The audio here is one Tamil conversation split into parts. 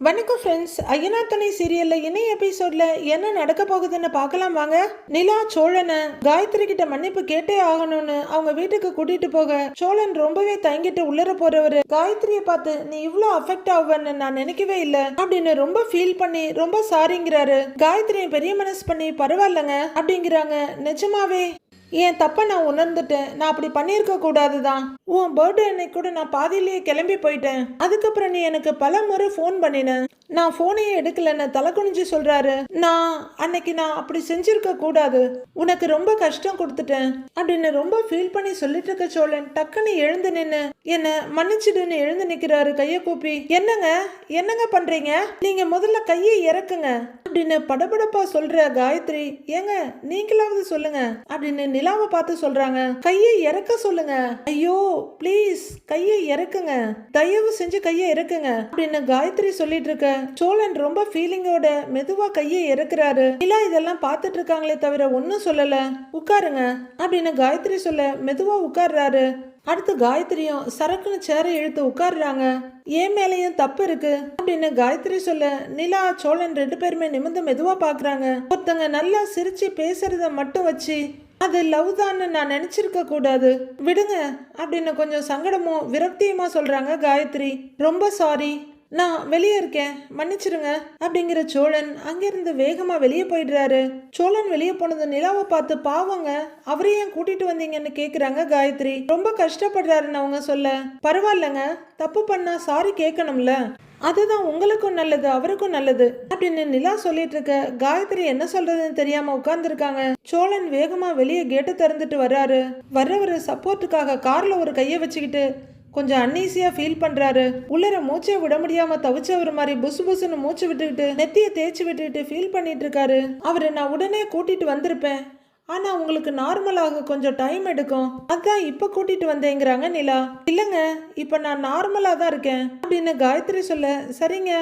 வணக்கம் ஃப்ரெண்ட்ஸ் ஐயனார் துணை சீரியல்ல இணைய எபிசோட்ல என்ன நடக்க போகுதுன்னு பார்க்கலாம் வாங்க. நிலா சோழனை காயத்ரி கிட்ட மன்னிப்பு கேட்டே ஆகணும்னு அவங்க வீட்டுக்கு கூட்டிட்டு போக சோழன் ரொம்பவே தயங்கிட்டு உள்ளர போறவரு. காயத்ரியை பார்த்து நீ இவ்வளோ அஃபெக்ட் ஆகுவன்னு நான் நினைக்கவே இல்லை அப்படின்னு ரொம்ப ஃபீல் பண்ணி ரொம்ப சாரிங்கிறாரு காயத்ரியை பெரிய மனசு பண்ணி பரவாயில்லங்க அப்படிங்கிறாங்க. நிஜமாவே என் தப்பை நான் உணர்ந்துட்டேன். நான் அப்படி பண்ணியிருக்க கூடாது தான் உன் பர்த்டே அன்னைக்கு கூட நான் பாதியிலேயே கிளம்பி போயிட்டேன். அதுக்கப்புறம் நீ எனக்கு பல முறை ஃபோன் பண்ணின. நான் ஃபோனையே எடுக்கலன்னு தலை குனிஞ்சு சொல்றாரு. நான் அன்னைக்கு நான் அப்படி செஞ்சிருக்க கூடாது. உனக்கு ரொம்ப கஷ்டம் கொடுத்துட்டேன். அப்படின்னு ரொம்ப ஃபீல் பண்ணி சொல்லிட்டு இருக்க சோழன் டக்குன்னு எழுந்து நின்னு என்ன மன்னிச்சிடுன்னு எழுந்து நிக்கிறாரு கையை கூப்பி. என்னங்க? என்னங்க பண்றீங்க? நீங்க முதல்ல கையை இறக்குங்க. அப்படின்னு படபடப்பா சொல்ற காயத்ரி ஏங்க நீங்களாவது சொல்லுங்க. அப்படின்னு நிலாவை பார்த்து சொல்றாங்க கையை இறக்க சொல்லுங்க. ஐயோ ப்ளீஸ் கையை இறக்குங்க. தயவு செஞ்சு கையை இறக்குங்க. அப்படின்னு காயத்ரி சொல்லிட்டு இருக்க சோழன் ரொம்ப ஃபீலிங்கோட மெதுவா கையை இறக்குறாரு. நிலா இதெல்லாம் பார்த்துட்டு இருக்காங்களே தவிர ஒன்னும் சொல்லல. உட்காருங்க அப்படின்னு காயத்ரி சொல்ல மெதுவா உட்கார்றாரு. அடுத்து காயத்ரியும் சரக்குன்னு சேரை இழுத்து உட்காருறாங்க. ஏன் மேலேயும் தப்பு இருக்கு அப்படின்னு காயத்ரி சொல்ல நிலா சோழன் ரெண்டு பேருமே நிமிர்ந்து மெதுவா பாக்குறாங்க ஒருத்தங்க நல்லா சிரிச்சு பேசுறத மட்டும் வச்சு அது லவ் தான்னு நான் நினைச்சிருக்க கூடாது. விடுங்க அப்படின்னு கொஞ்சம் சங்கடமும் விரக்தியுமா சொல்றாங்க காயத்ரி. ரொம்ப சாரி நான் வெளியே இருக்கேன் மன்னிச்சிருங்க அப்படிங்கிற சோழன் அங்கிருந்து வேகமா வெளியே போயிடுறாரு. சோழன் வெளியே போனது நிலாவை பார்த்து பாவங்க அவரையும் ஏன் கூட்டிட்டு வந்தீங்கன்னு கேக்குறாங்க காயத்ரி. ரொம்ப கஷ்டப்படுறாருன்னு அவங்க சொல்ல. பரவாயில்லங்க தப்பு பண்ணா சாரி கேட்கணும்ல அதுதான் உங்களுக்கும் நல்லது அவருக்கும் நல்லது அப்படின்னு நிலா சொல்லிட்டு இருக்க காயத்ரி என்ன சொல்றதுன்னு தெரியாம உட்கார்ந்துருக்காங்க. சோழன் வேகமா வெளியே கேட்டு திறந்துட்டு வர்றாரு. வர்றவர் சப்போர்ட்டுக்காக கார்ல ஒரு கையை வச்சுக்கிட்டு கொஞ்சம் அன்னீசியா ஃபீல் பண்றாரு. உள்ளர மூச்சை விட முடியாம தவிச்சவர் மாதிரி புசு புசுன்னு மூச்சு விட்டுக்கிட்டு நெத்திய தேய்ச்சி விட்டுக்கிட்டு ஃபீல் பண்ணிட்டு இருக்காரு. அவரை நான் உடனே கூட்டிட்டு வந்திருப்பேன். ஆனா உங்களுக்கு நார்மலாக கொஞ்சம் டைம் எடுக்கும். அதான் இப்ப கூட்டிட்டு வந்தேங்கிறாங்க நிலா. இல்லங்க இப்ப நான் நார்மலா தான் இருக்கேன். அப்படின்னு காயத்ரி சொல்ல சரிங்க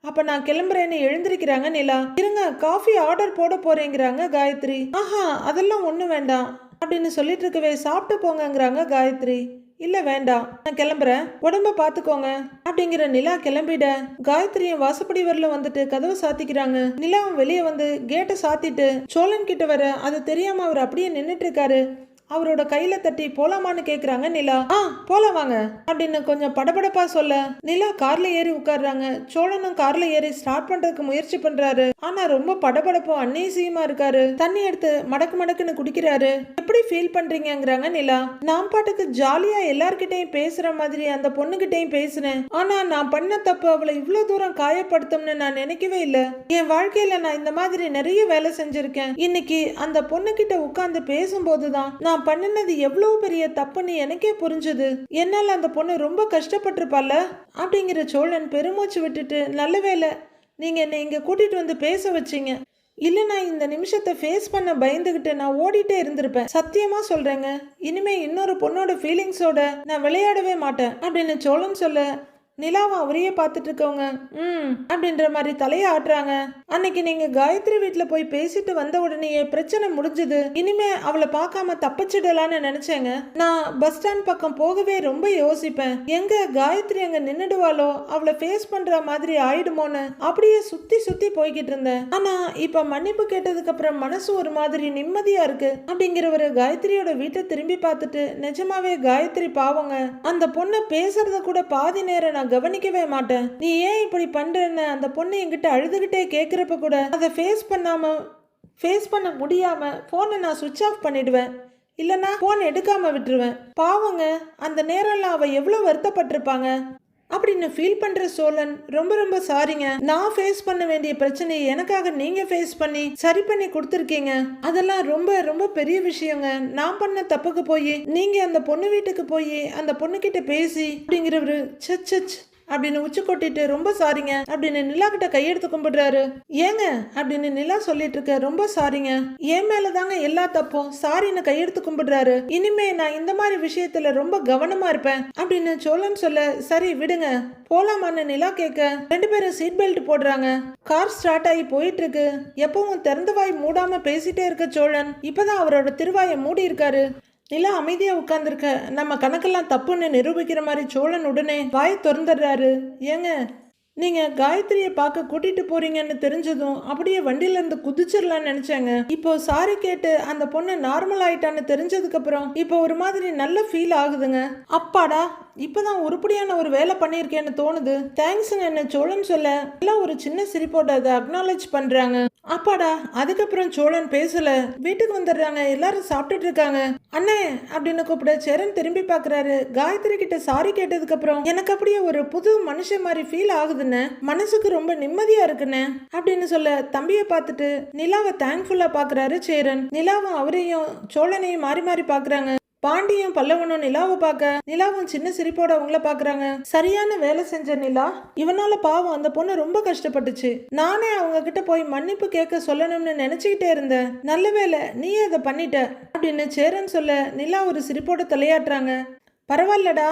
அப்ப நான் கிளம்புறேன்னு எழுந்திருக்கிறாங்க நிலா. இருங்க காஃபி ஆர்டர் போட போறேங்கிறாங்க காயத்ரி. ஆஹா அதெல்லாம் ஒண்ணு வேண்டாம். அப்படின்னு சொல்லிட்டு இருக்கவே சாப்பிட்டு போங்கங்கிறாங்க காயத்ரி. இல்ல வேண்டாம். நான் கிளம்புறேன். உடம்ப பாத்துக்கோங்க. அப்படிங்கிற நிலா கிளம்பிட. காயத்ரியும் வாசப்படி வரல வந்துட்டு கதவை சாத்திக்கிறாங்க. நிலாவும் வெளியே வந்து கேட்டை சாத்திட்டு சோழன் கிட்ட வர அது தெரியாம அவர் அப்படியே நின்னுட்டு இருக்காரு. அவரோட கையில தட்டி போலாமான்னு கேக்குறாங்க நிலா. ஆ போலாம் வாங்க. அப்படின்னு கொஞ்சம் படபடப்பா சொல்ல நிலா கார்ல ஏறி உட்கார்றாங்க. சோழனும் கார்ல ஏறி ஸ்டார்ட் பண்றதுக்கு முயற்சி பண்றாரு. ஆனா ரொம்ப படபடப்பும் அன்னீசியமா இருக்காரு. தண்ணி எடுத்து மடக்கு மடக்குன்னு குடிக்கிறாரு. எப்படி ஃபீல் பண்றீங்கிறாங்க நிலா. நான் பாட்டுக்கு ஜாலியா எல்லார்கிட்டயும் பேசுற மாதிரி அந்த பொண்ணுகிட்டயும் பேசினேன். ஆனா நான் பண்ண தப்பு அவளை இவ்வளவு தூரம் காயப்படுத்தும்னு நான் நினைக்கவே இல்ல. என் வாழ்க்கையில நான் இந்த மாதிரி நிறைய வேலை செஞ்சிருக்கேன். இன்னைக்கு அந்த பொண்ணுகிட்ட உட்கார்ந்து பேசும்போதுதான் நான் நான் பண்ணினது எவ்வளவு பெரிய தப்புன்னு எனக்கே புரிஞ்சது. என்னால் அந்த பொண்ணு ரொம்ப கஷ்டப்பட்டிருப்பால அப்படிங்கிற சோழன் பெருமூச்சு விட்டுட்டு நல்ல வேலை நீங்கள் என்னை இங்கே கூட்டிகிட்டு வந்து பேச வச்சீங்க. இல்லை நான் இந்த நிமிஷத்தை ஃபேஸ் பண்ண பயந்துகிட்டு நான் ஓடிட்டே இருந்திருப்பேன். சத்தியமாக சொல்கிறேங்க இனிமேல் இன்னொரு பொண்ணோட ஃபீலிங்ஸோட நான் விளையாடவே மாட்டேன் அப்படின்னு சோழன் சொல்ல நிலாவை அவரையே பார்த்துட்டு இருக்கவங்க ம் அப்படின்ற மாதிரி தலையை ஆட்டுறாங்க. அன்னைக்கு நீங்க காயத்ரி வீட்டில் போய் பேசிட்டு வந்த உடனேயே பிரச்சனை முடிஞ்சது. இனிமே அவளை பார்க்காம தப்பிச்சிடலான்னு நினைச்சேங்க. நான் பஸ் ஸ்டாண்ட் பக்கம் போகவே ரொம்ப யோசிப்பேன். எங்க காயத்ரி அங்க நின்னுடுவாளோ அவளை ஃபேஸ் பண்ற மாதிரி ஆயிடுமோன்னு அப்படியே சுத்தி சுத்தி போய்கிட்டு இருந்தேன். ஆனா இப்ப மன்னிப்பு கேட்டதுக்கு அப்புறம் மனசு ஒரு மாதிரி நிம்மதியா இருக்கு. அப்படிங்கிறவரு காயத்ரியோட வீட்டை திரும்பி பார்த்துட்டு நிஜமாவே காயத்ரி பாவங்க. அந்த பொண்ணை பேசுறத கூட பாதி நேரம் நான் கவனிக்கவே மாட்டேன். நீ ஏன் இப்படி பண்றேன்னு அந்த பொண்ணு என்கிட்ட அழுதுகிட்டே கேட்குறப்ப கூட அதை ஃபேஸ் பண்ணாம ஃபேஸ் பண்ண முடியாம ஃபோனை நான் சுவிட்ச் ஆஃப் பண்ணிடுவேன். இல்லைன்னா ஃபோன் எடுக்காம விட்டுருவேன். பாவங்க அந்த நேரம்லாம் அவள் எவ்வளோ வருத்தப்பட்டிருப்பாங்க. அப்படின்னு ஃபீல் பண்ற சோழன்? ரொம்ப ரொம்ப சாரிங்க நான் ஃபேஸ் பண்ண வேண்டிய பிரச்சனையை எனக்காக நீங்க ஃபேஸ் பண்ணி சரி பண்ணி கொடுத்துருக்கீங்க. அதெல்லாம் ரொம்ப ரொம்ப பெரிய விஷயங்க. நான் பண்ண தப்புக்கு போய் நீங்க அந்த பொண்ணு வீட்டுக்கு போய் அந்த பொண்ணுகிட்ட பேசி அப்படிங்கிறவரு சச் சச். அப்படின்னு உச்சி கொட்டிட்டு ரொம்ப சாரிங்க அப்படின்னு நிலா கிட்ட கையெடுத்து கும்பிடுறாரு. ஏங்க அப்படின்னு நிலா சொல்லிட்டு இருக்க ரொம்ப சாரிங்க என் மேல தாங்க எல்லா தப்பும் சாரின்னு கையெடுத்து கும்பிடுறாரு. இனிமே நான் இந்த மாதிரி விஷயத்துல ரொம்ப கவனமா இருப்பேன் அப்படின்னு சோழன் சொல்ல சரி விடுங்க. போலாமான்னு நிலா கேட்க ரெண்டு பேரும் சீட் பெல்ட் போடுறாங்க. கார் ஸ்டார்ட் ஆகி போயிட்டு இருக்கு. எப்பவும் திறந்த வாய் மூடாம பேசிட்டே இருக்க சோழன் இப்பதான் அவரோட திருவாயை மூடி இருக்காரு நிலா அமைதியாக உட்காந்துருக்க நம்ம கணக்கெல்லாம் தப்புன்னு நிரூபிக்கிற மாதிரி சோழன் உடனே வாய் திறந்துடுறாரு. ஏங்க நீங்கள் காயத்ரியை பார்க்க கூட்டிகிட்டு போகிறீங்கன்னு தெரிஞ்சதும் அப்படியே வண்டியில இருந்து நினச்சாங்க. இப்போ சாரி கேட்டு அந்த பொண்ணு நார்மல் ஆயிட்டான்னு தெரிஞ்சதுக்கப்புறம் இப்போ ஒரு மாதிரி நல்ல ஃபீல் ஆகுதுங்க. அப்பாடா இப்போ தான் உருப்படியான ஒரு வேலை பண்ணியிருக்கேன்னு தோணுது. தேங்க்ஸ்ன்னு என்ன சோழன் சொல்ல. எல்லாம் ஒரு சின்ன சிரிப்போட அதை அக்னாலேஜ் பண்ணுறாங்க அப்பாடா அதுக்கப்புறம் சோழன் பேசல. வீட்டுக்கு வந்துடுறாங்க. எல்லாரும் சாப்பிட்டுட்டு இருக்காங்க. அண்ணே அப்படின்னு கூப்பிட சரண் திரும்பி பார்க்குறாரு. காயத்ரி கிட்ட சாரி கேட்டதுக்கு அப்புறம் எனக்கு அப்படியே ஒரு புது மனுஷன் மாதிரி ஃபீல் ஆகுதுன்னு மனசுக்கு ரொம்ப நிம்மதியா இருக்குண்ணே அப்படின்னு சொல்ல தம்பியை பார்த்துட்டு நிலாவை தேங்க்ஃபுல்லா பார்க்கறாரு சேரன். நிலாவும் அவரையும் சோழனையும் மாறி மாறி பார்க்குறாங்க. பாண்டியும் பல்லவனும் நிலாவை பார்க்க. நிலாவும் சின்ன சிரிப்போட அவங்கள பாக்குறாங்க சரியான வேலை செஞ்ச நிலா இவனால பாவம் அந்த பொண்ணு ரொம்ப கஷ்டப்பட்டுச்சு. நானே அவங்க கிட்ட போய் மன்னிப்பு கேட்க சொல்லணும்னு நினைச்சுக்கிட்டே இருந்தேன். நல்ல வேலை நீ அதை பண்ணிட்ட அப்படின்னு சேரன் சொல்ல நிலா ஒரு சிரிப்போட தலையாட்டுறாங்க. பரவாயில்லடா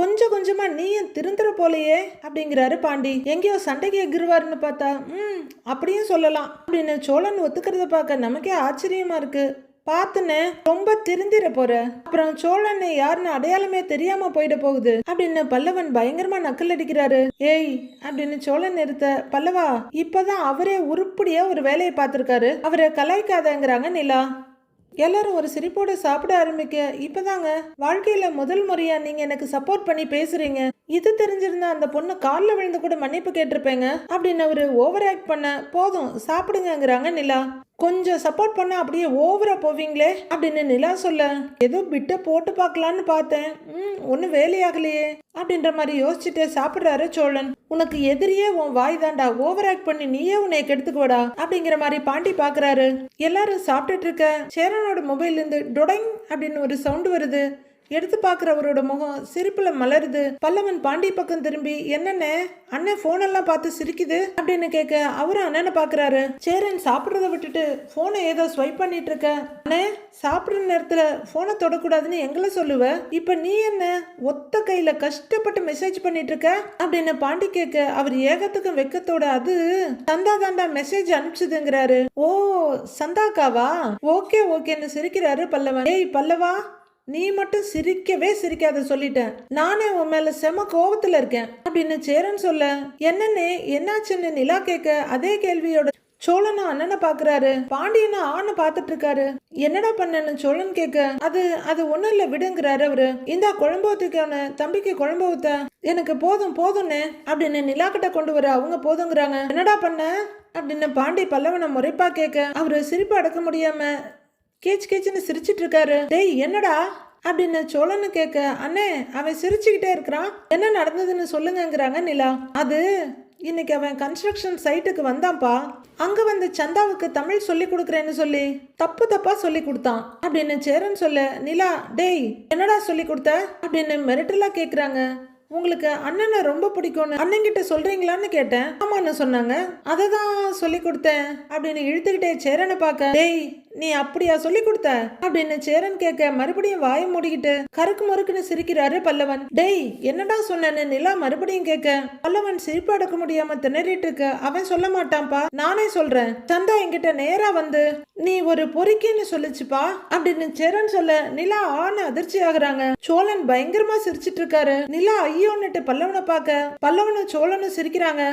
கொஞ்சம் கொஞ்சமா நீயும் திருந்துற போலையே அப்படிங்கிறாரு பாண்டி. எங்கேயோ சண்டைக்கு எகிருவாருன்னு பார்த்தா ம் அப்படியும் சொல்லலாம் அப்படின்னு சோழன் ஒத்துக்கிறத பார்க்க நமக்கே ஆச்சரியமா இருக்கு. பார்த்துன்னு ரொம்ப திருந்திட போற. அப்புறம் சோழனை யாருன்னு அடையாளமே தெரியாம போயிட போகுது. அப்படின்னு பல்லவன் பயங்கரமா நக்கல் அடிக்கிறாரு. ஏய் அப்படின்னு சோழன் நிறுத்த பல்லவா இப்பதான் அவரே உருப்படியா ஒரு வேலையை பார்த்திருக்காரு. அவரை கலாய்க்காதங்கிறாங்க நிலா. எல்லாரும் ஒரு சிரிப்போட சாப்பிட ஆரம்பிக்க இப்பதாங்க வாழ்க்கையில முதல் முறையா நீங்க எனக்கு சப்போர்ட் பண்ணி பேசுறீங்க. இது தெரிஞ்சிருந்தா அந்த பொண்ணு காலில் விழுந்து கூட மன்னிப்பு கேட்டிருப்பேங்க. அப்படின்னு அவரு ஓவர் ஆக்ட் பண்ண போதும் சாப்பிடுங்கங்கிறாங்க நிலா. கொஞ்சம் சப்போர்ட் பண்ண அப்படியே ஓவராக போவீங்களே? அப்படின்னு நிலா சொல்ல ஏதோ பிட்டை போட்டு பார்க்கலான்னு பார்த்தேன். ம் ஒன்றும் வேலையாகலையே. அப்படின்ற மாதிரி யோசிச்சுட்டு சாப்பிட்றாரு சோழன். உனக்கு எதிரியே உன் வாய் தாண்டா ஓவர் ஆக்ட் பண்ணி நீயே உன்னை கெடுத்துக்குவடா அப்படிங்கிற மாதிரி பாண்டி பார்க்குறாரு. எல்லாரும் சாப்பிட்டுட்டு இருக்க சேரனோட மொபைல்லேருந்து டொடைங் அப்படின்னு ஒரு சவுண்டு வருது. எடுத்து பார்க்குறவரோட முகம் சிரிப்புல மலருது. பல்லவன் பாண்டி பக்கம் திரும்பி என்னென்ன அண்ணன் ஃபோனெல்லாம் பார்த்து சிரிக்குது? அப்படின்னு கேட்க அவரும் அண்ணனை பார்க்குறாரு. சேரன் சாப்பிட்றத விட்டுட்டு ஃபோனை ஏதோ ஸ்வைப் பண்ணிட்டு இருக்க. அண்ணே சாப்பிட்ற நேரத்துல ஃபோனை தொடக்கூடாதுன்னு எங்களை சொல்லுவ. இப்போ நீ என்ன ஒத்த கையில் கஷ்டப்பட்டு மெசேஜ் பண்ணிட்டு இருக்க? அப்படின்னு பாண்டி கேட்க அவர் ஏகத்துக்கும் வெக்கத்தோட அது சந்தா தாண்டா மெசேஜ் அனுப்பிச்சதுங்கிறாரு. ஓ சந்தாக்காவா? ஓகே ஓகேன்னு சிரிக்கிறாரு பல்லவன். ஏய் பல்லவா நீ மட்டும் சிரிக்கவே சிரிக்காத சொல்லிட்டேன். நானே உன் மேல செம கோவத்துல இருக்கேன். அப்படின்னு சேரன் சொல்ல என்னன்னே என்னாச்சுன்னு நிலா கேட்க அதே கேள்வியோட சோழனா அண்ணனை பாக்குறாரு. பாண்டியனும் ஆணை பாத்துட்டு இருக்காரு. என்னடா பண்ணன்னு சோழன் கேட்க அது அது ஒண்ணும் இல்ல விடுங்கிறாரு அவரு. இந்தா குழம்பு ஊத்திக்கான தம்பிக்கு குழம்பு ஊத்த. எனக்கு போதும் போதும்னு அப்படின்னு நிலா கிட்ட கொண்டு வர அவங்க போதுங்கிறாங்க. என்னடா பண்ண? அப்படின்னு பாண்டி பல்லவனை முறைப்பா கேட்க அவரு சிரிப்பு அடக்க முடியாம கேச்சு கேச்சுன்னு சிரிச்சிட்டு இருக்காரு டேய் என்னடா? அப்படின்னு சோழனு கேட்க அண்ணே அவன் சிரிச்சுக்கிட்டே இருக்கிறான். என்ன நடந்ததுன்னு சொல்லுங்கங்கிறாங்க நிலா. அது இன்னைக்கு அவன் கன்ஸ்ட்ரக்ஷன் சைட்டுக்கு வந்தான்ப்பா. அங்க வந்து சந்தாவுக்கு தமிழ் சொல்லி கொடுக்குறேன்னு சொல்லி தப்பு தப்பா சொல்லி கொடுத்தான். அப்படின்னு சேரன் சொல்ல நிலா டேய் என்னடா சொல்லி கொடுத்த? அப்படின்னு மிரட்டலா கேக்குறாங்க. உங்களுக்கு அண்ணனை ரொம்ப பிடிக்கும்னு அண்ணன்கிட்ட சொல்றீங்களான்னு கேட்டேன். ஆமான்னு சொன்னாங்க. அதை தான் சொல்லி கொடுத்தேன். அப்படின்னு இழுத்துக்கிட்டே சேரனை பார்க்க டேய் நீ அப்படியா சொல்லி கொடுத்த? அப்படின்னு சேரன் கேட்க மறுபடியும் வாய மூடிக்கிட்டு கருக்கு மறுக்குன்னு சிரிக்கிறாரு பல்லவன். டேய் என்னடா சொன்னேன்னு நிலா மறுபடியும் கேட்க பல்லவன் சிரிப்பு அடக்க முடியாம திணறிட்டு இருக்க. அவன் சொல்ல மாட்டான்ப்பா. நானே சொல்றேன். சந்தா என்கிட்ட நேரா வந்து நீ ஒரு பொறிக்கின்னு சொல்லுச்சுப்பா. அப்படின்னு சேரன் சொல்ல நிலா ஆன அதிர்ச்சி ஆகுறாங்க சோழன் பயங்கரமா சிரிச்சிட்டு இருக்காரு. நிலா ஐயோன்னுட்டு பல்லவனை பார்க்க பல்லவனும் சோழனும் சிரிக்கிறாங்க.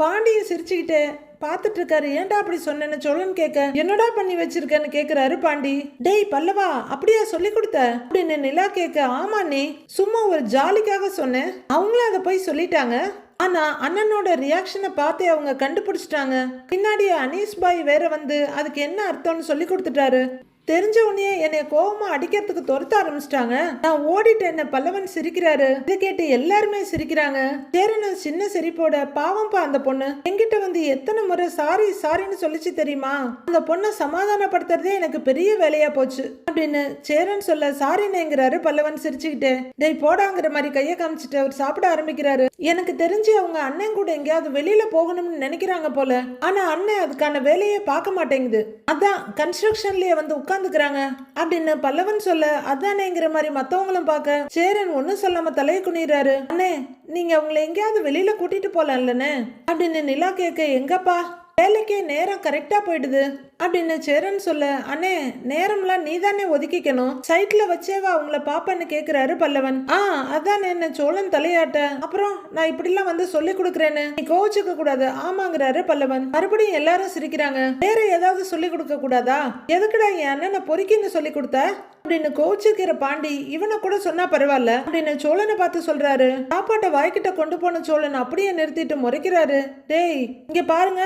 பாண்டியும் சிரிச்சுக்கிட்டு பார்த்துட்டு இருக்காரு ஏன்டா அப்படி சொன்னேன்னு சோழன் கேட்க என்னடா பண்ணி வச்சிருக்கேன்னு கேக்குறாரு பாண்டி. டேய் பல்லவா அப்படியா சொல்லி கொடுத்த? அப்படின்னு நிலா கேட்க ஆமா நீ சும்மா ஒரு ஜாலிக்காக சொன்னேன். அவங்களும் அதை போய் சொல்லிட்டாங்க. ஆனா அண்ணனோட ரியாக்ஷனை பார்த்தே அவங்க கண்டுபிடிச்சிட்டாங்க. பின்னாடி அனீஸ் பாய் வேற வந்து அதுக்கு என்ன அர்த்தம்னு சொல்லி கொடுத்துட்டாரு. தெரிஞ்ச உடனே என்னை கோவமா அடிக்கிறதுக்கு துரத்த ஆரம்பிச்சிட்டாங்க. நான் ஓடிட்டு என்ன பல்லவன் சிரிக்கிறாரு? இதை கேட்டு எல்லாருமே சிரிக்கிறாங்க. சேரனும் சின்ன சிரிப்போட பாவம்பா அந்த பொண்ணு. என்கிட்ட வந்து எத்தனை முறை சாரி சாரின்னு சொல்லிச்சு தெரியுமா? அந்த பொண்ணை சமாதானப்படுத்துறதே எனக்கு பெரிய வேலையா போச்சு. அப்படின்னு சேரன் சொல்ல சாரினேங்கிறாரு பல்லவன் சிரிச்சுக்கிட்டு. டேய் போடாங்கிற மாதிரி கையை காமிச்சிட்டு அவர் சாப்பிட ஆரம்பிக்கிறாரு. எனக்கு தெரிஞ்சு அவங்க அண்ணன் கூட எங்கேயாவது வெளியில போகணும்னு நினைக்கிறாங்க போல. ஆனா அண்ணன் அதுக்கான வேலையை பார்க்க மாட்டேங்குது. அதான் கன்ஸ்ட்ரக்ஷன்லயே வந்து உட்காந்துக்கிறாங்க அப்படின்னு பல்லவன் சொல்ல அதானேங்கிற மாதிரி மத்தவங்களும் பார்க்க சேரன் ஒன்னும் சொல்லாம தலையை குனிறாரு அண்ணே நீங்க அவங்கள எங்கேயாவது வெளியில கூட்டிட்டு போலாம்லண்ணே? அப்படின்னு நிலா கேட்க எங்கப்பா? வேலைக்கே நேரம் கரெக்டா போயிடுது. அப்படின்னு சேரன் சொல்ல அண்ணே நேரம்லாம் நீ தானே ஒதுக்கிக்கணும். சைட்ல வச்சேவா அவங்கள பாப்பான்னு கேக்குறாரு பல்லவன். ஆ அதான் என்ன சோழன் தலையாட்ட. அப்புறம் நான் இப்படிலாம் வந்து சொல்லி கொடுக்குறேன்னு. நீ கோவிச்சுக்க கூடாது. ஆமாங்கிறாரு பல்லவன். மறுபடியும் எல்லாரும் சிரிக்கிறாங்க. வேற ஏதாவது சொல்லி கொடுக்க கூடாதா? எதுக்குடா என் அண்ணனை பொறுக்கின்னு சொல்லி கொடுத்த? அப்படின்னு கோவிச்சிருக்கிற பாண்டி இவனை கூட சொன்னா பரவாயில்ல. அப்படின்னு சோழனை பார்த்து சொல்றாரு. சாப்பாட்டை வாய்க்கிட்ட கொண்டு போன சோழன் அப்படியே நிறுத்திட்டு முறைக்கிறாரு. டேய் இங்க பாருங்க.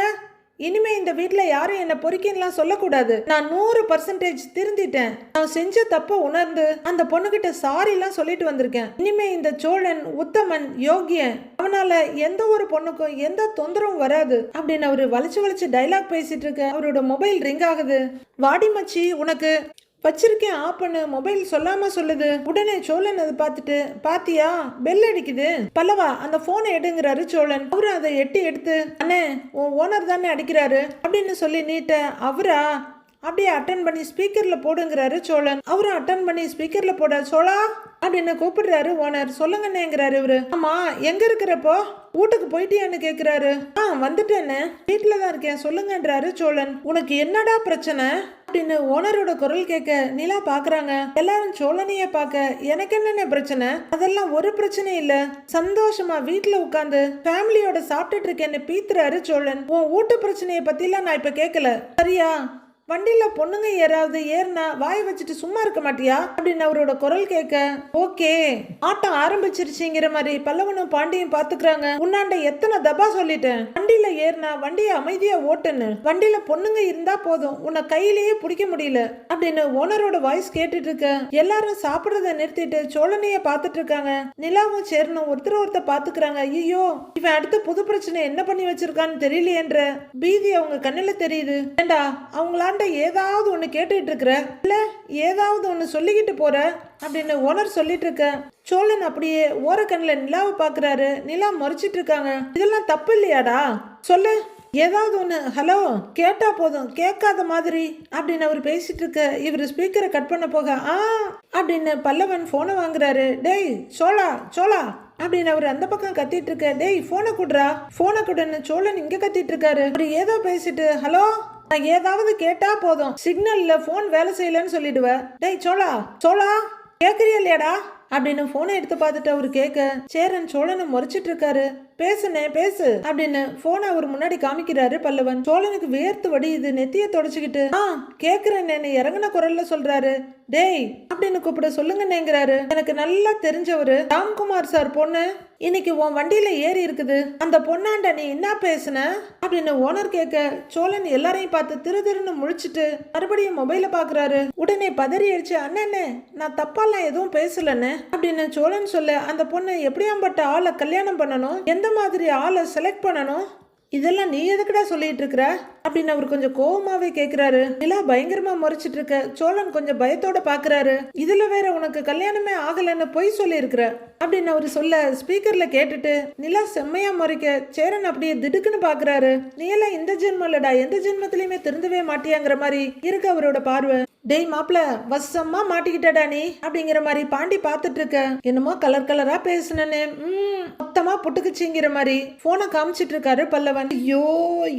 இனிமே இந்த வீட்டில் யாரும் என்னை பொறிக்கின்லாம் சொல்லக்கூடாது. நான் நூறு பர்சன்டேஜ் திருந்திட்டேன். நான் செஞ்ச தப்ப உணர்ந்து அந்த பொண்ணுகிட்ட சாரிலாம் சொல்லிட்டு வந்திருக்கேன். இனிமே இந்த சோழன் உத்தமன் யோகியன் அவனால எந்த ஒரு பொண்ணுக்கும் எந்த தொந்தரவும் வராது. அப்படின்னு அவரு வளைச்சு வளைச்சு டைலாக் பேசிட்டு இருக்க அவரோட மொபைல் ரிங் ஆகுது. வாடி மச்சி உனக்கு வச்சிருக்கேன் ஆப்பனு பண்ணு. மொபைல் சொல்லாம சொல்லுது. உடனே சோழன் அதை பார்த்துட்டு பாத்தியா பெல் அடிக்குது. பல்லவா அந்த போனை எடுங்கிறாரு சோழன். அவரு அதை எட்டி எடுத்து அண்ணே உன் ஓனர் தானே அடிக்கிறாரு. அப்படின்னு சொல்லி நீட்ட அவரா? அப்படியே அட்டன் பண்ணி ஸ்பீக்கர்ல போடுங்கிறாரு சோழன். அவரும் அட்டன் பண்ணி ஸ்பீக்கர்ல போட சோழா? அப்படின்னு கூப்பிடுறாரு ஓனர் சொல்லுங்கண்ணேங்கிறாரு இவரு. ஆமா எங்க இருக்கிறப்போ? வீட்டுக்கு போயிட்டியான்னு கேக்குறாரு. ஆ வந்துட்டேன்னு வீட்டில் தான் இருக்கேன். சொல்லுங்கன்றாரு சோழன். உனக்கு என்னடா பிரச்சனை? அப்படின்னு ஓனரோட குரல் கேட்க நிலா பாக்குறாங்க. எல்லாரும் சோழனைய பார்க்க எனக்கு என்னென்ன பிரச்சனை? அதெல்லாம் ஒரு பிரச்சனை இல்ல. சந்தோஷமா வீட்டுல உட்காந்து ஃபேமிலியோட சாப்பிட்டுட்டு இருக்கேன்னு பீத்துறாரு சோழன். உன் வீட்டு பிரச்சனையை பத்திலாம் நான் இப்ப கேட்கல சரியா? வண்டியில் பொண்ணுங்க யாராவது ஏறினா வாய் வச்சுட்டு சும்மா இருக்க மாட்டியா? அப்படின்னு அவரோட குரல் கேட்க ஓகே ஆட்டம் ஆரம்பிச்சிருச்சுங்கிற மாதிரி பல்லவனும் பாண்டியும் பாத்துக்கிறாங்க. உன்னாண்ட எத்தனை தபா சொல்லிட்டேன். வண்டியில ஏறினா வண்டியை அமைதியா ஓட்டுன்னு. வண்டியில பொண்ணுங்க இருந்தா போதும். உன்னை கையிலேயே பிடிக்க முடியல. அப்படின்னு ஓனரோட வாய்ஸ் கேட்டுட்டு இருக்க எல்லாரும் சாப்பிடுறத நிறுத்திட்டு சோழனைய பாத்துட்டு இருக்காங்க. நிலாவும் சேரணும் ஒருத்தர் ஒருத்தர் பாத்துக்கிறாங்க. ஐயோ இவன் அடுத்த புது பிரச்சனை என்ன பண்ணி வச்சிருக்கான்னு தெரியலையேன்ற. பீதி அவங்க கண்ணில் தெரியுது. ஏண்டா அவங்களாண்ட ஏதாவது ஒன்று கேட்டுட்டு இருக்கிற இல்ல ஏதாவது ஒன்று சொல்லிக்கிட்டு போற? அப்படின்னு ஓனர் சொல்லிட்டு இருக்க சோழன் அப்படியே ஓரக்கண்ணில் நிலாவை பார்க்குறாரு நிலா முறைச்சிட்டு இருக்காங்க இதெல்லாம் தப்பு இல்லையாடா சொல்லு. ஏதாவது ஒன்று ஹலோ கேட்டா போதும். கேட்காத மாதிரி அப்படின்னு அவர் பேசிட்டு இருக்க இவர் ஸ்பீக்கரை கட் பண்ண போக ஆ அப்படின்னு பல்லவன் ஃபோனை வாங்குறாரு. டேய் சோழா சோழா அப்படின்னு அவர் அந்த பக்கம் கத்திட்டு இருக்க டேய் ஃபோனை குடுறா. ஃபோனை குடுன்னு சோழன் இங்க கத்திட்டு இருக்காரு அவர் ஏதோ பேசிட்டு ஹலோ நான் ஏதாவது கேட்டா போதும். சிக்னல்ல ஃபோன் வேலை செய்யலன்னு சொல்லிடுவேன் டேய் சோழா சோழா கேக்குறியா இல்லையாடா? அப்படின்னு போனை எடுத்து பார்த்துட்டு அவரு கேட்க சேரன் சோழனை முறைச்சிட்டு இருக்காரு. பேசுனே பேசு அப்படின்னு போனை அவர் முன்னாடி காமிக்கிறாரு பல்லவன். சோழனுக்கு வேர்த்து வடியுது நெத்திய தொடச்சுக்கிட்டு. ஆ கேக்குறேன்னு இறங்கின குரல்ல சொல்றாரு. டேய் அப்படின்னு கூப்பிட சொல்லுங்கன்னேங்கிறாரு எனக்கு நல்லா தெரிஞ்சவரு ராம்குமார் சார் பொண்ணு. இன்னைக்கு உன் வண்டியில ஏறி இருக்குது. அந்த பொண்ணாண்ட நீ என்ன பேசுன? அப்படின்னு ஓனர் கேட்க சோழன் எல்லாரையும் பார்த்து திரு திருன்னு முழிச்சிட்டு மறுபடியும் மொபைல பாக்குறாரு. உடனே பதறி அடிச்சு அண்ணனே நான் தப்பாலாம் எதுவும் பேசலன்னு அப்படின்னு சோழன் சொல்ல அந்த பொண்ணு எப்படியாம்பட்ட ஆளை கல்யாணம் பண்ணணும்? எந்த மாதிரி ஆளை செலக்ட் பண்ணணும்? இதெல்லாம் நீ எதுக்குடா சொல்லிட்டு இருக்கிற அப்படின்னு அவர் கொஞ்சம் கோவமாவே கேக்குறாரு. நிலா பயங்கரமா முறைச்சிட்டு இருக்க சோழன் கொஞ்சம் பயத்தோட பாக்குறாரு. இதுல வேற உனக்கு கல்யாணமே ஆகலைன்னு பொய் சொல்லி இருக்கிற அப்படின்னு அவர் சொல்ல ஸ்பீக்கர்ல கேட்டுட்டு நிலா செம்மையா முறைக்க. சேரன் அப்படியே திடுக்குன்னு பாக்குறாரு. நீ எல்லாம் இந்த ஜென்மம் இல்லடா எந்த ஜென்மத்திலயுமே திருந்தவே மாட்டியாங்கிற மாதிரி இருக்கு அவரோட பார்வை. டேய் மாப்பிள வசமா மாட்டிக்கிட்டடா நீ அப்படிங்கிற மாதிரி பாண்டி பார்த்துட்டு இருக்க என்னமோ கலர் கலரா பேசுனேன்னு ம் மொத்தமா புட்டுக்குச்சிங்கிற மாதிரி. போனை காமிச்சிட்டு இருக்காரு பல்லவன். ஐயோ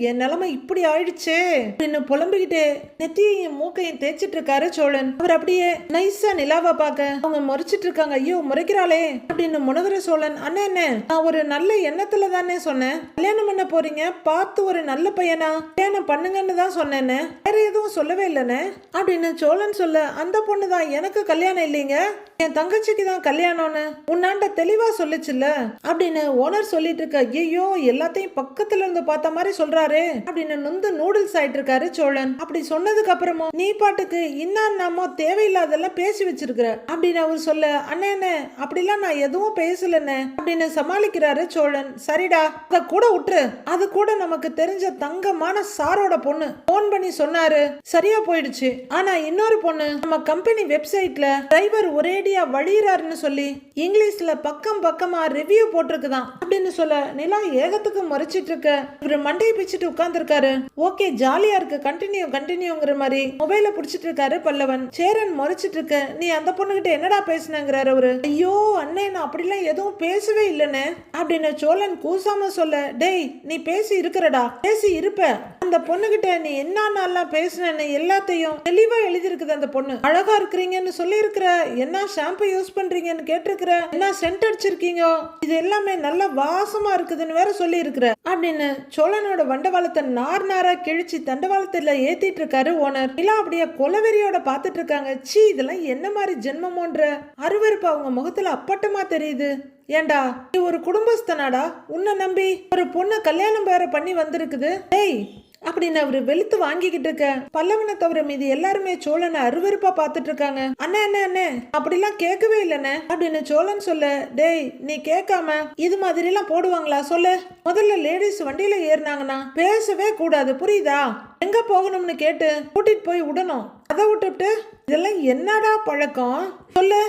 என் நிலைமை இப்படி ஆயிடுச்சே. அப்படின்னு புலம்பிக்கிட்டே நெத்தியையும் மூக்கையும் தேய்ச்சிட்டு இருக்காரு சோழன். அவர் அப்படியே நைஸா நிலாவை பார்க்க அவங்க முறைச்சிட்டு இருக்காங்க ஐயோ முறைக்கிறாளே அப்படின்னு முனகர சோழன். அண்ணே என்ன நான் ஒரு நல்ல எண்ணத்துல தானே சொன்னேன். கல்யாணம் பண்ண போறீங்க பார்த்து ஒரு நல்ல பையனா? கல்யாணம் பண்ணுங்கன்னு தான் சொன்னேன்னு வேற எதுவும் சொல்லவே இல்லைன்னு அப்படின்னு சோழன் சொல்ல அந்த பொண்ணு தான் எனக்கு கல்யாணம் இல்லைங்க. என் தங்கச்சிக்கு தான் கல்யாணம்னு உன்னாண்ட தெளிவா சொல்லுச்சுல்ல? அப்படின்னு ஓனர் சொல்லிட்டு இருக்க ஐயோ எல்லாத்தையும் பக்கத்துல இருந்து பார்த்த மாதிரி சொல்றாரு அப்படின்னு நொந்து நூடுல்ஸ் ஆயிட்டு இருக்காரு சோழன். அப்படி சொன்னதுக்கு அப்புறமும் நீ பாட்டுக்கு இன்னான் தேவையில்லாதெல்லாம் பேசி வச்சிருக்கிற அப்படின்னு அவர் சொல்ல அண்ணே அண்ணே அப்படிலாம் நான் எதுவும் பேசலண்ணே அப்படின்னு சமாளிக்கிறாரு சோழன். சரிடா அத கூட விட்டுரு அது கூட நமக்கு தெரிஞ்ச தங்கமான சாரோட பொண்ணு போன் பண்ணி சொன்னாரு. சரியா போயிடுச்சு. ஆனா இன்னொரு பொண்ணு. நம்ம கம்பெனி வெப்சைட்ல டிரைவர் ஒரேடியா வழியிறாருன்னு சொல்லி இங்கிலீஷ்ல பக்கம் பக்கமா ரிவ்யூ போட்டிருக்குதான். அப்படின்னு சொல்ல நிலா ஏகத்துக்கு முறைச்சிட்டு இருக்க. இவரு மண்டையை பிச்சுட்டு உட்கார்ந்துருக்காரு. ஓகே ஜாலியா இருக்கு. கண்டினியூ கண்டினியூங்கிற மாதிரி மொபைல புடிச்சிட்டு இருக்காரு பல்லவன். சேரன் முறைச்சிட்டு இருக்க. நீ அந்த பொண்ணுகிட்ட என்னடா பேசுனங்கிறாரு அவரு. ஐயோ அண்ணே நான் அப்படிலாம் எதுவும் பேசவே இல்லைன்னு அப்படின்னு சோழன் கூசாம சொல்ல டேய் நீ பேசி இருக்கிறடா. பேசி இருப்ப. அந்த பொண்ணுகிட்ட நீ என்னென்னலாம் பேசுனேன்னு எல்லாத்தையும் தெளிவா எழுதியிருக்குது அந்த பொண்ணு. அழகா இருக்கிறீங்கன்னு சொல்லி இருக்கிற என்ன ஷாம்பு யூஸ் பண்றீங்கன்னு கேட்டிருக்கிற என்ன சென்ட் அடிச்சிருக்கீங்க இது எல்லாமே நல்ல வாசமா இருக்குதுன்னு வேற சொல்லி இருக்கிற அப்படின்னு சோழனோட வண்டவாளத்தை நார் நாரா கிழிச்சு தண்டவாளத்துல ஏத்திட்டு இருக்காரு ஓனர் நிலா அப்படியே கொலவெறியோட பாத்துட்டு இருக்காங்க சி இதெல்லாம் என்ன மாதிரி ஜென்மமோன்ற அருவருப்பு அவங்க முகத்துல அப்பட்டமா தெரியுது. ஏண்டா நீ ஒரு குடும்பஸ்தனாடா? உன்னை நம்பி ஒரு பொண்ணை கல்யாணம் வேற பண்ணி வந்திருக்குது. டேய் அப்படின்னு அவரு வெளுத்து வாங்கிக்கிட்டு இருக்க. பல்லவனை தவிர மீது எல்லாருமே சோழனை அருவருப்பா பார்த்துட்டு இருக்காங்க. அண்ணே அண்ணே அண்ணே அப்படிலாம் கேட்கவே இல்லைண்ணே அப்படின்னு சோழன் சொல்ல டேய் நீ கேட்காம இது மாதிரி எல்லாம் போடுவாங்களா சொல்லு. முதல்ல லேடிஸ் வண்டியில ஏறினாங்கன்னா பேசவே கூடாது புரியுதா? எங்க போகணும்னு கேட்டு கூட்டிட்டு போய் விடணும் அதை விட்டுட்டு இதெல்லாம் என்னடா பழக்கம்? சொல்லு.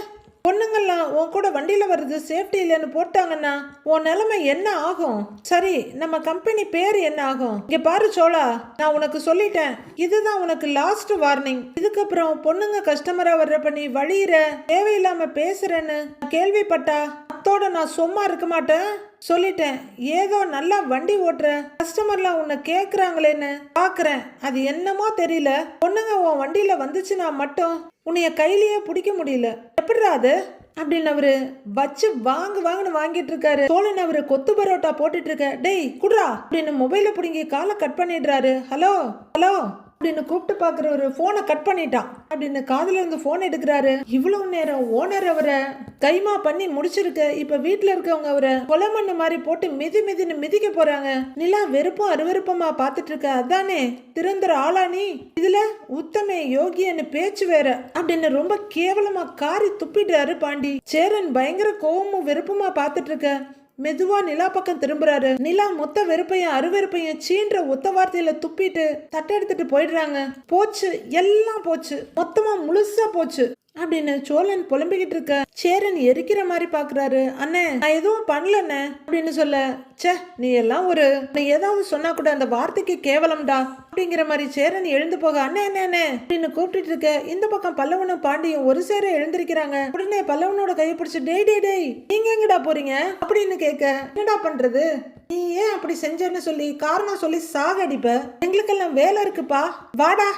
பொண்ணுங்கள்லாம் உன் கூட வண்டியில் வருது சேஃப்டி இல்லைன்னு போட்டாங்கன்னா உன் நிலைமை என்ன ஆகும்? சரி நம்ம கம்பெனி பேர் என்ன ஆகும்? இங்கே பாரு சோழா நான் உனக்கு சொல்லிட்டேன். இதுதான் உனக்கு லாஸ்ட் வார்னிங் இதுக்கப்புறம் பொண்ணுங்க கஸ்டமராக வர்றப்ப நீ வழியிற தேவையில்லாமல் பேசுறேன்னு நான் கேள்விப்பட்டா அத்தோட நான் சும்மா இருக்க மாட்டேன். சொல்லிட்டேன். ஏதோ நல்லா வண்டி ஓட்டுற கஸ்டமர்லாம் உன்னை கேட்குறாங்களேன்னு பார்க்குறேன் அது என்னமோ தெரியல. பொண்ணுங்க உன் வண்டியில் வந்துச்சுன்னா மட்டும் உன்னைய கையிலேயே பிடிக்க முடியல. எப்படிடா அது? அப்படின்னு அவரு வச்சு வாங்க வாங்கன்னு வாங்கிட்டு இருக்காரு. சோழன் அவரு கொத்து பரோட்டா போட்டுட்டு இருக்க. டேய் குடுறா. அப்படின்னு மொபைல பிடுங்கி காலை கட் பண்ணிடுறாரு. ஹலோ ஹலோ அப்படின்னு கூப்பிட்டு பாக்குறவரு போனை கட் பண்ணிட்டான். அப்படின்னு காதுல இருந்து போன் எடுக்கிறாரு. இவ்வளவு நேரம் ஓனர் அவரை கைமா பண்ணி முடிச்சிருக்க. இப்ப வீட்டுல இருக்கவங்க அவரை கொலை மண்ணு மாதிரி போட்டு மிதி மிதின்னு மிதிக்க போறாங்க. நிலா வெறுப்பும் அருவருப்பமா பாத்துட்டு இருக்க அதானே திறந்துற ஆளா நீ? இதுல உத்தமே யோகியன்னு பேச்சு வேற. அப்படின்னு ரொம்ப கேவலமா காரி துப்பிடுறாரு பாண்டி. சேரன் பயங்கர கோவமும் வெறுப்புமா பாத்துட்டு இருக்க. மெதுவா நிலா பக்கம் திரும்புறாரு. நிலா மொத்த வெறுப்பையும் அருவெறுப்பையும் சீன்ற ஒத்த வார்த்தையில துப்பிட்டு தட்டை எடுத்துட்டு போயிடுறாங்க. போச்சு எல்லாம் போச்சு. மொத்தமா முழுசா போச்சு அப்படின்னு சோழன் புலம்பிக்கிட்டு இருக்க சேரன் எரிக்கிற மாதிரி பாக்குறாரு. அண்ணே நான் எதுவும் பண்ணலண்ணே அப்படின்னு சொல்ல ச்சே நீ எல்லாம் ஒரு நீ ஏதாவது சொன்னா கூட அந்த வார்த்தைக்கு கேவலம்டா. அப்படிங்கிற மாதிரி சேரன் எழுந்து போக அண்ணே அண்ணே அண்ணே அப்படின்னு கூப்பிட்டு இருக்க இந்த பக்கம் பல்லவனும் பாண்டியும் ஒரு சேர எழுந்திருக்கிறாங்க. உடனே பல்லவனோட கையை பிடிச்சு டேய் டேய் டேய் நீங்க எங்கடா போறீங்க? அப்படின்னு கேட்க என்னடா பண்றது? நீ ஏன் அப்படி செஞ்சேன்னு சொல்லி காரணம் சொல்லி சாகடிப்ப எங்களுக்கெல்லாம் வேலை இருக்குப்பா. வாடா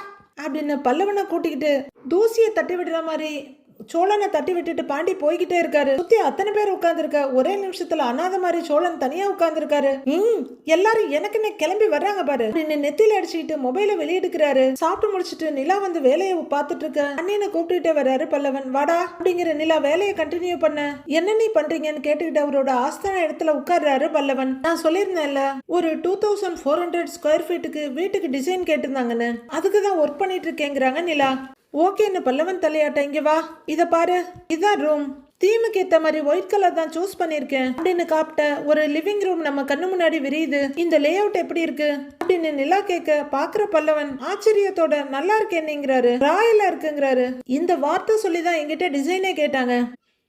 அப்படின்னு பல்லவனை கூட்டிக்கிட்டு தூசியை தட்டி விடுற மாதிரி சோழனை தட்டி விட்டுட்டு பாண்டி போய்கிட்டே இருக்காரு. சுத்தி அத்தனை பேர் உட்கார்ந்துருக்க ஒரே நிமிஷத்துல அனாத மாதிரி சோழன் தனியா உட்கார்ந்துருக்காரு. ம் எல்லாரும் எனக்குன்னு கிளம்பி வர்றாங்க பாரு. நின்று நெத்தியில அடிச்சுக்கிட்டு மொபைல வெளியெடுக்கிறாரு. சாப்பிட்டு முடிச்சிட்டு நிலா வந்து வேலையை பார்த்துட்டு இருக்க அண்ணனை கூப்பிட்டுட்டே வர்றாரு பல்லவன். வாடா அப்படிங்கிற நிலா வேலையை கண்டினியூ பண்ண. என்ன நீ பண்றீங்கன்னு கேட்டுக்கிட்டு அவரோட ஆஸ்தான இடத்துல உட்கார்றாரு பல்லவன். நான் சொல்லியிருந்தேன்ல ஒரு two thousand four hundred square ஃபீட்டுக்கு வீட்டுக்கு டிசைன் கேட்டிருந்தாங்கன்னு. அதுக்கு தான் ஒர்க் பண்ணிட்டு இருக்கேங்கிறாங்க நிலா. ஓகேன்னு பல்லவன் தலையாட்ட? இங்க வா. இத பாரு. இதான் ரூம் தீமுக்கு ஏத்த மாதிரி ஒயிட் கலர் தான் சூஸ் பண்ணிருக்கேன். அப்படின்னு காப்பிட்ட ஒரு லிவிங் ரூம் நம்ம கண்ணு முன்னாடி விரியுது. இந்த லே அவுட் எப்படி இருக்கு? அப்படின்னு நிலா கேட்க பாக்குற பல்லவன் ஆச்சரியத்தோட நல்லா இருக்கேன்னுங்கிறாரு ராயலா இருக்குங்கிறாரு. இந்த வார்த்தை சொல்லி தான் என்கிட்ட டிசைனே கேட்டாங்க.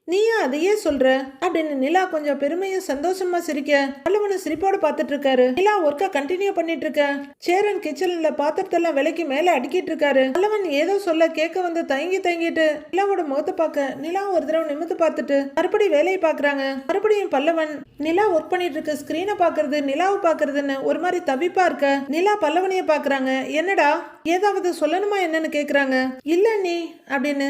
நீயும் அதையே சொல்ற? அப்படின்னு நிலா கொஞ்சம் பெருமையும் சந்தோஷமா சிரிக்க பல்லவனை சிரிப்போட பார்த்துட்டு இருக்காரு நிலா ஒர்க்கை கண்டினியூ பண்ணிட்டு இருக்க சேரன் கிச்சன்ல பாத்திரத்தெல்லாம் விலைக்கு மேல அடிக்கிட்டு இருக்காரு பல்லவன் ஏதோ சொல்ல கேட்க வந்து தயங்கி தயங்கிட்டு நிலாவோட முகத்தை பார்க்க நிலா ஒரு தடவை நிமித்து பார்த்துட்டு மறுபடி வேலையை பாக்குறாங்க மறுபடியும் பல்லவன் நிலா ஒர்க் பண்ணிட்டு இருக்க ஸ்கிரீனை பாக்குறது நிலாவை பாக்குறதுன்னு ஒரு மாதிரி தவிப்பா இருக்க. நிலா பல்லவனைய பாக்குறாங்க என்னடா? ஏதாவது சொல்லணுமா என்னன்னு கேக்குறாங்க இல்ல நீ அப்படின்னு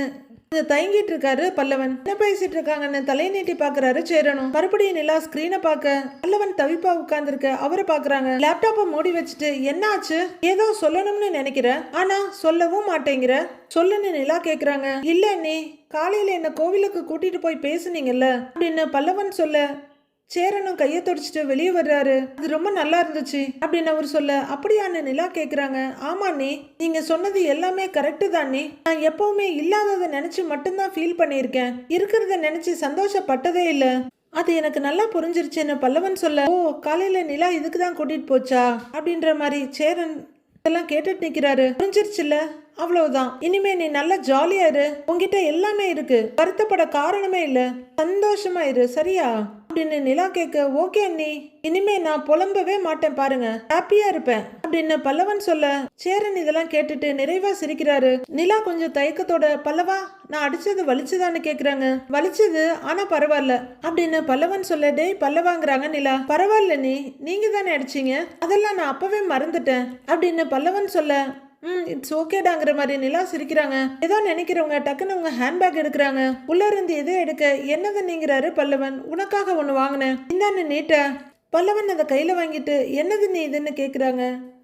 தயங்கிட்டு இருக்காரு பல்லவன். என்ன பேசிட்டு இருக்காங்கன்னு தலை நீட்டி பாக்குறாரு சேரனும். மறுபடியும் நிலா ஸ்கிரீனை பார்க்க பல்லவன் தவிப்பா உட்கார்ந்துருக்க அவரை பாக்குறாங்க. லேப்டாப்பை மூடி வச்சுட்டு என்ன ஆச்சு ஏதோ சொல்லணும்னு நினைக்கிற? ஆனா சொல்லவும் மாட்டேங்கிற? சொல்லுன்னு நிலா கேக்குறாங்க. இல்ல நீ காலையில என்ன கோவிலுக்கு கூட்டிட்டு போய் பேசுனீங்கல்ல? அப்படின்னு பல்லவன் சொல்ல சேரனும் கையை தொடச்சிட்டு வெளியே வர்றாரு. அது ரொம்ப நல்லா இருந்துச்சு அப்படின்னு அவர் சொல்ல. அப்படியான்னு நிலா கேட்குறாங்க ஆமாண்ணே நீங்கள் சொன்னது எல்லாமே கரெக்டு தானே நான் எப்பவுமே இல்லாததை நினச்சி மட்டும்தான் ஃபீல் பண்ணியிருக்கேன். இருக்கிறத நினச்சி சந்தோஷப்பட்டதே இல்லை. அது எனக்கு நல்லா புரிஞ்சிருச்சுன்னு பல்லவன் சொல்ல ஓ காலையில நிலா இதுக்கு தான் கூட்டிட்டு போச்சா? அப்படின்ற மாதிரி சேரன் இதெல்லாம் கேட்டுட்டு நிக்கிறாரு. புரிஞ்சிருச்சுல்ல அவ்வளவுதான். இனிமே நீ நல்லா ஜாலியா இரு. உங்ககிட்ட எல்லாமே இருக்கு. வருத்தப்பட காரணமே இல்ல. சந்தோஷமா இரு சரியா? அப்படின்னு நிலா கேட்க ஓகே அண்ணி. இனிமே நான் புலம்பவே மாட்டேன் பாருங்க. ஹாப்பியா இருப்பேன் அப்படின்னு பல்லவன் சொல்ல சேரன் இதெல்லாம் கேட்டுட்டு நிறைவா சிரிக்கிறாரு. நிலா கொஞ்சம் தயக்கத்தோட பல்லவா நான் அடிச்சது வலிச்சுதான்னு கேக்குறாங்க. வலிச்சது? ஆனா பரவாயில்ல அப்படின்னு பல்லவன் சொல்ல டேய் பல்லவாங்கிறாங்க நிலா. பரவாயில்ல நீ நீங்க தானே அடிச்சீங்க. அதெல்லாம் நான் அப்பவே மறந்துட்டேன் அப்படின்னு பல்லவன் சொல்ல ம் இட்ஸ் ஓகேடாங்கிற மாதிரி நிலா சிரிக்கிறாங்க. ஏதோ நினைக்கிறவங்க டக்குன்னு உங்க ஹேண்ட்பேக் எடுக்கிறாங்க. உள்ள இருந்து எதை எடுக்க என்னது நீங்கிறாரு பல்லவன். உனக்காக ஒன்று வாங்கினேன். இந்தான்னு நீட்ட. பல்லவன் அதை கையில் வாங்கிட்டு என்னது நீ இதுன்னு கேட்குறாங்க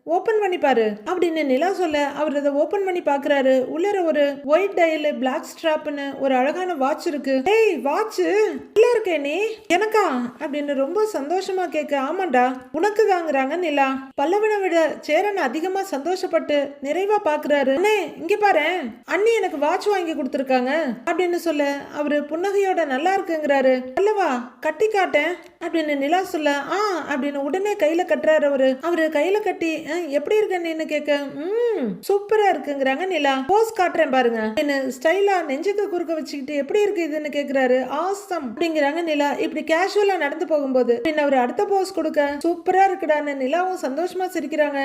ஓப்பன் பண்ணி பாரு. அப்படின்னு நிலா சொல்ல அவர் அதை ஓப்பன் பண்ணி பாக்குறாரு உள்ளர ஒரு ஒயிட் டயல் பிளாக் ஸ்ட்ராப்னு ஒரு அழகான வாட்ச் இருக்கு. ஏய் வாட்ச் உள்ள இருக்கே நீ? எனக்கா? அப்படின்னு ரொம்ப சந்தோஷமா கேட்க ஆமாண்டா உனக்கு தாங்குறாங்க நிலா. பல்லவனை விட சேரன் அதிகமா சந்தோஷப்பட்டு நிறைவா பாக்குறாரு அண்ணே இங்க பாரு. அண்ணி எனக்கு வாட்ச் வாங்கி கொடுத்துருக்காங்க. அப்படின்னு சொல்ல அவரு புன்னகையோட நல்லா இருக்குங்கிறாரு. அல்லவா கட்டி காட்டேன். அப்படின்னு நிலா சொல்ல ஆ அப்படின்னு உடனே கையில கட்டுறாரு அவரு. அவரு கையில கட்டி "ஆ, எப்படி இருக்க நீன்னு கேட்க ம் சூப்பரா இருக்குங்கிறாங்க நிலா. போஸ் காட்டுறேன் பாருங்க. என்ன ஸ்டைலா நெஞ்சுக்கு குறுக்க வச்சுக்கிட்டு எப்படி இருக்கு இதுன்னு கேக்குறாரு. ஆசம் அப்படிங்கிறாங்க நிலா. இப்படி கேஷுவலா நடந்து போகும்போது பின்ன அவர் அடுத்த போஸ் கொடுக்க? சூப்பரா இருக்குடான்னு நிலாவும் சந்தோஷமா சிரிக்கிறாங்க.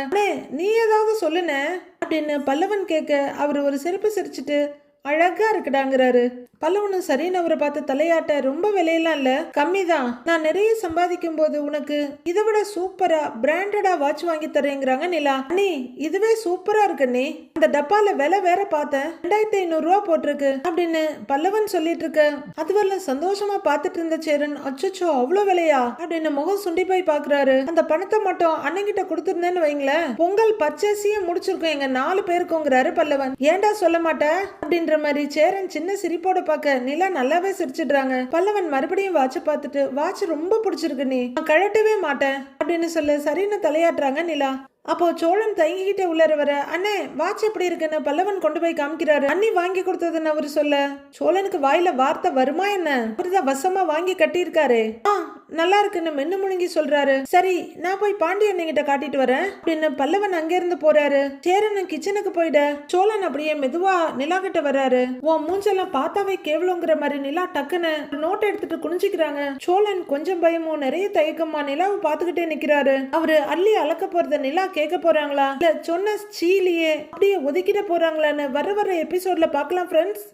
நீ ஏதாவது சொல்லுன? அப்படின்னு பல்லவன் கேட்க அவர் ஒரு சிரிப்பு சிரிச்சிட்டு அழகா இருக்குடாங்கிறாரு. பல்லவனும் சரின்னு அவரை பார்த்து தலையாட்ட ரொம்ப விலையெல்லாம் இல்ல. கம்மி தான் நான் நிறைய சம்பாதிக்கும் போது உனக்கு இதை விட சூப்பரா பிராண்டடா வாட்ச் வாங்கி தரேங்கிறாங்க நிலா. அண்ணி இதுவே சூப்பரா இருக்கு நீ அந்த டப்பால விலை வேற பார்த்தேன். ரெண்டாயிரத்தி ஐநூறு ரூபா போட்டிருக்கு அப்படின்னு பல்லவன் சொல்லிட்டு இருக்க. அதுவரையும் சந்தோஷமா பார்த்துட்டு இருந்த சேரன் அச்சச்சோ அவ்வளவு விலையா? அப்படின்னு முகம் சுண்டி போய் பாக்குறாரு அந்த பணத்தை மட்டும் அண்ணங்கிட்ட கொடுத்துருந்தேன்னு வைங்களேன். பொங்கல் பர்ச்சேஸையும் முடிச்சிருக்கோம். எங்க நாலு பேருக்குங்கிறாரு பல்லவன். ஏன்டா சொல்ல மாட்டேன் அப்படின்ற மாதிரி சேரன் சின்ன சிரிப்போட பார்க்க நிலா நல்லாவே சிரிச்சிடுறாங்க. பல்லவன் மறுபடியும் வாட்ச பார்த்துட்டு வாட்ச் ரொம்ப பிடிச்சிருக்கு நீ. நான் கழட்டவே மாட்டேன். அப்படின்னு சொல்ல சரின்னு தலையாட்டுறாங்க நிலா. அப்போ சோழன் தயங்கிக்கிட்டே உள்ளர வர அண்ணே வாட்ச் எப்படி இருக்குன்னு பல்லவன் கொண்டு போய் காமிக்கிறாரு. அண்ணி வாங்கி கொடுத்ததுன்னு அவரு சொல்ல சோழனுக்கு வாயில வார்த்தை வருமா என்ன? அவருதான் வசமா வாங்கி கட்டியிருக்காரு. ஆ நல்லா இருக்குன்னு மென்னு முழுங்கி சொல்றாரு. சரி நான் போய் பாண்டியன் கிட்ட காட்டிட்டு வரேன். அப்படின்னு பல்லவன் அங்கிருந்து போறாரு. சேரன் கிச்சனுக்கு போயிட சோழன் அப்படியே மெதுவா நிலா கிட்ட வர்றாரு. உன் மூஞ்செல்லாம் பார்த்தாவே கேவலங்கிற மாதிரி நிலா டக்குன்னு நோட் எடுத்துட்டு குனிஞ்சுக்கிறாங்க. சோழன் கொஞ்சம் பயமும் நிறைய தயக்கமா நிலாவை பார்த்துக்கிட்டே நிக்கிறாரு. அவரு அள்ளி அளக்க போறத நிலா கேட்க போறாங்களா? இல்ல சொன்ன சீலியே அப்படியே ஒதுக்கிட போறாங்களான்னு வர வர எபிசோட்ல பார்க்கலாம் ஃப்ரெண்ட்ஸ்